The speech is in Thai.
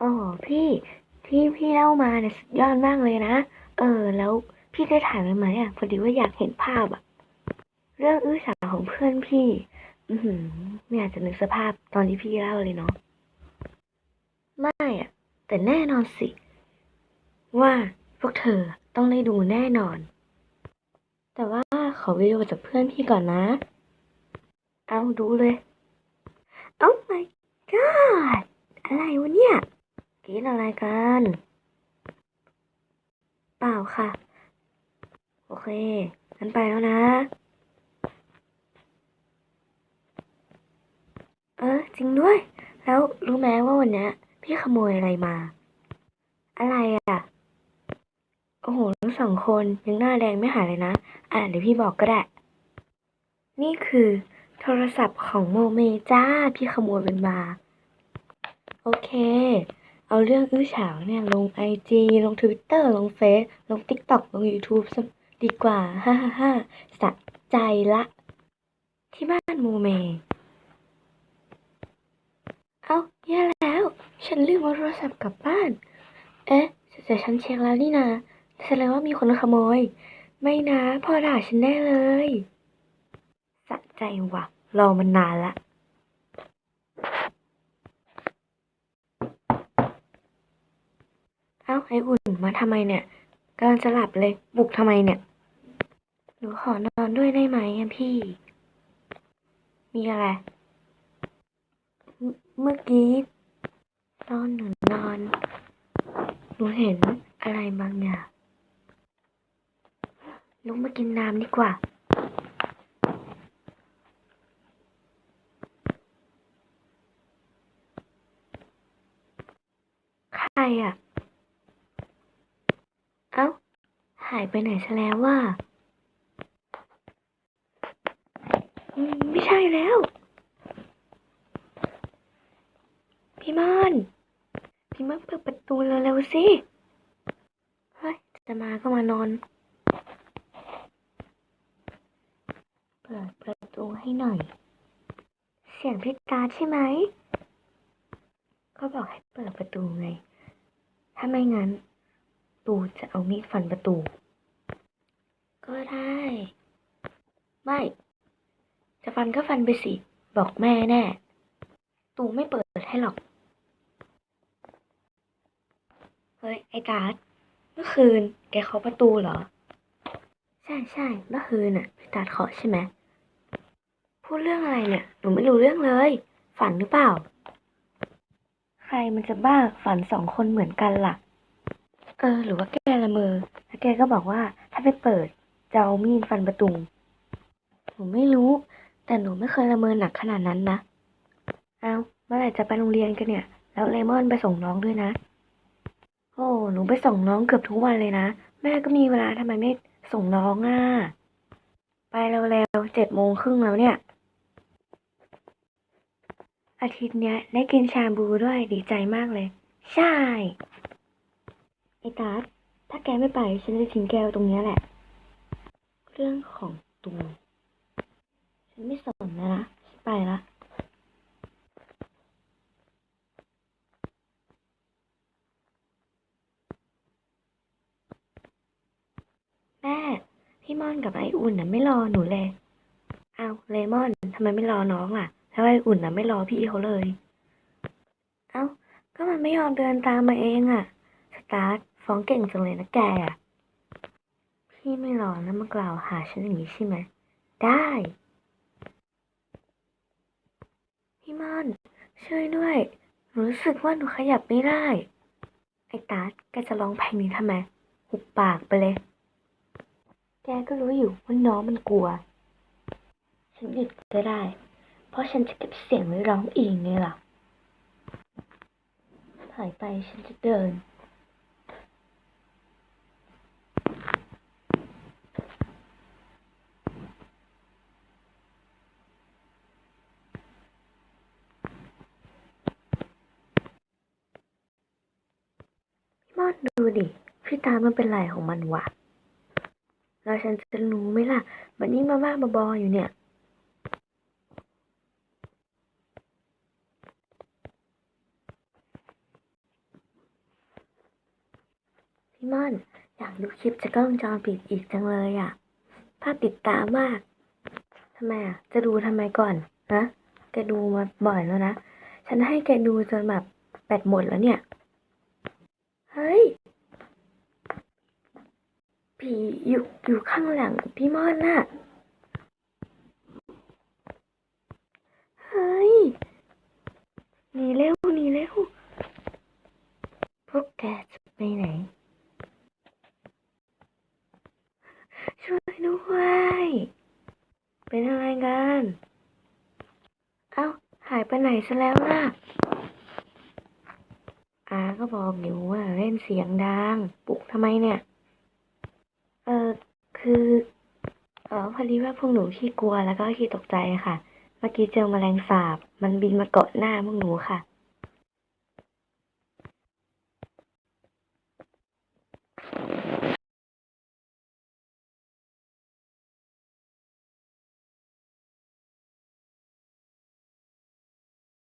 อ๋อพี่ที่พี่เล่ามาเนี่ยสุดยอดมากเลยนะ เออ แล้วพี่ได้ถ่ายไว้ไหมอะพอดีว่าอยากเห็นภาพอะ เรื่องอื้อฉาวของเพื่อนพี่ อือหือไม่อยากจะนึกสภาพตอนที่พี่เล่าเลยเนาะไม่อะ แต่แน่นอนสิ ว่าพวกเธอต้องได้ดูแน่นอน แต่ว่าขอวิดีโอจากเพื่อนพี่ก่อนนะ เอาดูเลยโอ้ my god อะไรวะเนี่ย กรีดอะไรกัน เปล่าค่ะ โอเคงั้นไปแล้วนะ เออ จริงด้วย แล้วรู้ไหมว่าวันนี้พี่ขโมยอะไรมา อะไรอะ โอ้โหทั้งสองคนยังหน้าแดงไม่หายเลยนะ อะเดี๋ยวพี่บอกก็ได้ นี่คือโทรศัพท์ของโมเมจ้า พี่ขโมยมันมา โอเค เอาเรื่องอื้อฉาวเนี่ยลงไอจีลงทวิตเตอร์ลงเฟซลงติ๊กต็อกลง YouTube ดีกว่าฮ่าฮ่าฮ่าสะใจละ ที่บ้านโมเม เอาแย่แล้ว ฉันลืมเอาโทรศัพท์กลับบ้าน เอ๊ะแต่ฉันเช็คแล้วนี่นะแสดงว่ามีคนขโมย ไม่นะพ่อด่าฉันแน่เลย สะใจว่ะ รอมันนานละ อ้าไออุ่นมาทำไมเนี่ยกำลังจะหลับเลยบุกทำไมเนี่ย หนูขอนอนด้วยได้ไหมพี่ มีอะไร เมื่อเมื่อกี้ตอนหนูนอน หนูเห็นอะไรบางอย่างลุกมากินน้ำดีกว่า ใครอะ เอ้า หายไปไหนซะแล้วว่า ไม่ใช่แล้ว พี่มอนพี่มอนเปิดประตูเร็วๆสิ เฮ้ย จะมาก็มานอน เปิดประตูให้หน่อย เสียงพี่ตาใช่ไหม ก็บอกให้เปิดประตูไง ถ้าไม่งั้นตูจะเอามีดฟันประตู ก็ได้ ไม่ จะฟันก็ฟันไปสิ บอกแม่แน่ ตูไม่เปิดให้หรอก เฮ้ย ไอ้ตาดเมื่อคืน แกเคาะประตูเหรอ ใช่ใช่เมื่อคืนน่ะพี่ตาดเคาะใช่ไหมพูดเรื่องอะไรเนี่ย หนูไม่รู้เรื่องเลย ฝันหรือเปล่า ใครมันจะบ้าฝันสองคนเหมือนกันล่ะ เออ หรือว่าแกละเมอแล้วแกก็บอกว่าถ้าไปเปิด จะเอามีดฟันประตู หนูไม่รู้ แต่หนูไม่เคยละเมอหนักขนาดนั้นนะ เอาเมื่อไหร่จะไปโรงเรียนกันเนี่ย แล้วเลมอนไปส่งน้องด้วยนะ โอ้หนูไปส่งน้องเกือบทุกวันเลยนะ แม่ก็มีเวลาทำไมไม่ส่งน้องอะ ไปเร็วๆเจ็ดโมงครึ่งแล้วเนี่ย อาทิตย์เนี้ยได้กินชาบูด้วยดีใจมากเลย ใช่ ไอ้ตาถ้าแกไม่ไป ฉันจะทิ้งแกวตรงเนี้ยแหละ เรื่องของตูฉันไม่สนแล้วนะไปละแม่พี่ม่อนกับไออุ่นน่ะไม่รอหนูเลยเอาเลมอนทำไมไม่รอน้องล่ะแล้วไออุ่นน่ะไม่รอพี่เขาเลย เอาก็มันไม่ยอมเดินตามมาเองอะสตาร์ทฟ้องเก่งจังเลยนะแกอะ พี่ไม่รอแล้วมากล่าวหาฉันอย่างนี้ใช่ไหม ได้ พี่ม่อนช่วยด้วย หนูรู้สึกว่าหนูขยับไม่ได้ ไอ้ตาแกจะร้องเพลงนี้ทำไม หุบปากไปเลย แกก็รู้อยู่ว่าน้องมันกลัว ฉันหยุดก็ได้ เพราะฉันจะเก็บเสียงไว้ร้องเองไงล่ะถอยไปฉันจะเดิน พี่มอน ดิ พี่ตามันเป็นไรของมันวะ แล้วฉันจะรู้ไหมล่ะมันยิ่มาบ้าๆบออยู่เนี่ย พี่ม่อน อยากดูคลิปจากกล้องจรปิดอีกจังเลยอะ ภาพติดตามมาก ทำไมอะ จะดูทำไมก่อนนะ แกดูมาบ่อยแล้วนะ ฉันให้แกดูจนแบบแบตหมดแล้วเนี่ย เฮ้ย ผีอยู่อยู่ข้างหลังพี่ม่อนน่ะ เฮ้ยหนีเร็วหนีเร็ว พวกแกจะไปไหน ช่วยด้วย เป็นอะไรกัน เอ้า หายไปไหนซะแล้วล่ะ อาก็บอกอยู่ว่าเล่นเสียงดัง ปลุกทำไมเนี่ย คือเออพอดีว่าพวกหนูขี้กลัวแล้วก็ขี้ตกใจค่ะ เมื่อกี้เจอแมลงสาบ มันบินมาเกาะหน้าพวกหนูค่ะ